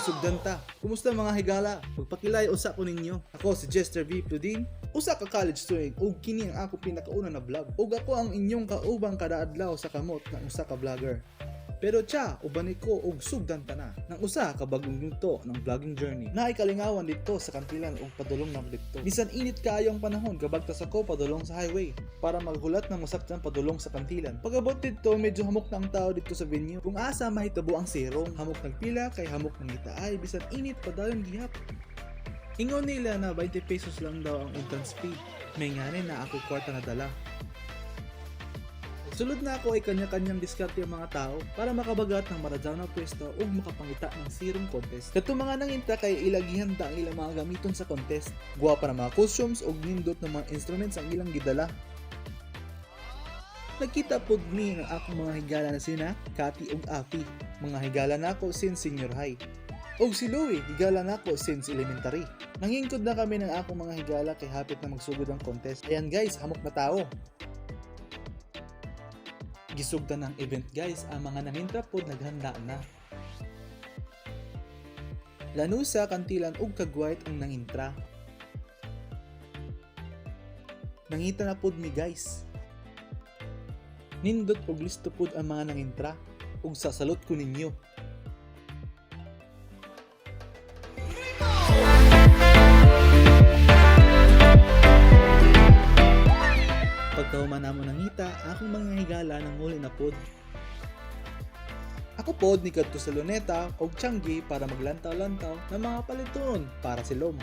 sugdanta. Kumusta mga higala? Magpakilay usa ko ninyo. Ako si Jester V. Pludin. Usa ka college student ug kini ang ako pinakauna na vlog. Ug ako ang inyong kaubang kada adlaw sa kamot ng usa ka vlogger. Pero tsa, ubani ko og sugdanta na ng usa ka bagong yugto ng vlogging journey. Naay kalingawan dito sa kantilan ug padulong na dito. Bisan init kaayo ang panahon kabagtas ako padulong sa highway para maghulat ng masaktan padulong sa kantilan. Pagabot dito, medyo hamok na ang tao dito sa venue. Kung asa mahitabo ang serong, hamok nagpila kay hamok ng itaay bisan init padayon gihap. Ingon nila na 20 pesos lang daw ang entrance fee. May nganin na ako kwarta na dala. Sulod na ako ay kanya-kanyang diskarte ang mga tao para makabagat ng maradyaw na pwesto o makapangita ng sirong contest. Kato mga nanginta kay ilagihan ta ang ilang mga gamiton sa contest. Guwa para mga costumes o nindot ng mga instruments ang ilang gidala. Nagkita pod mi ng akong mga higala na sina, Kati ug Afi. Mga higala na ako since senior high. Og si Louie, higala na ako since elementary. Nangingkod na kami ng akong mga higala kay hapit na magsugod ang contest. Ayan guys, hamok na tao. Gisugda ng event guys, ang mga nangintra pod naghanda na. Lanusa, kantilan ug kagwait ang nangintra. Nangita na pod mi guys. Nindot og listo pod ang mga nangintra ug sasalot ko ninyo. Nangita, akong mga higala ng huli na pod. Ako pod ni kadto sa luneta og tiyanggi para maglantaw-lantaw ng mga paliton para silom.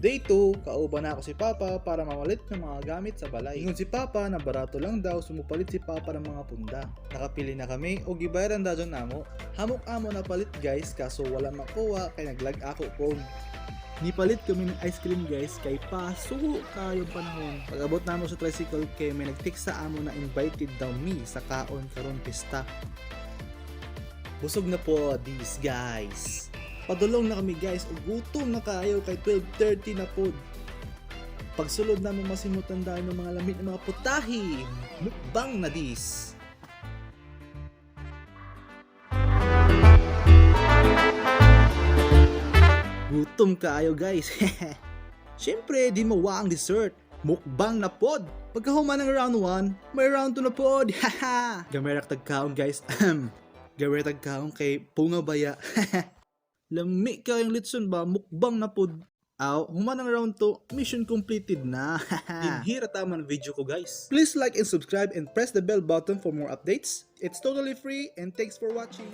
Day 2, kauban na ako si Papa para mamalit ng mga gamit sa balay. Ingon si Papa na barato lang daw sumupalit si Papa ng mga punda. Nakapili na kami o gibayaran daw namo. Hamok amo na palit guys kaso wala makuha kay naglag ako phone. Nipalit kami ng ice cream guys kay paso kayong panahon. Pag-abot namo sa tricycle kay may nag-text sa amo na invited daw me sa kaon karon pista. Busog na po these guys. Padulong na kami guys ug gutom na kayo kay 12:30 na pod. Pagsulod namo masimutan dahil ng mga lamit ng mga putahi. Mukbang na dis. Gutom kaayo guys. Siyempre, di mawa ang dessert. Mukbang na pod. Pagkahuman ng round 1, may round 2 na pod. Haha. Gamerak tagkaon guys. Gamerak tagkaon kay Punga Baya. Lami ka yung litson ba? Mukbang na pod. Aw, human ng round 2, mission completed na. Inhira tama ng video ko guys. Please like and subscribe and press the bell button for more updates. It's totally free and thanks for watching.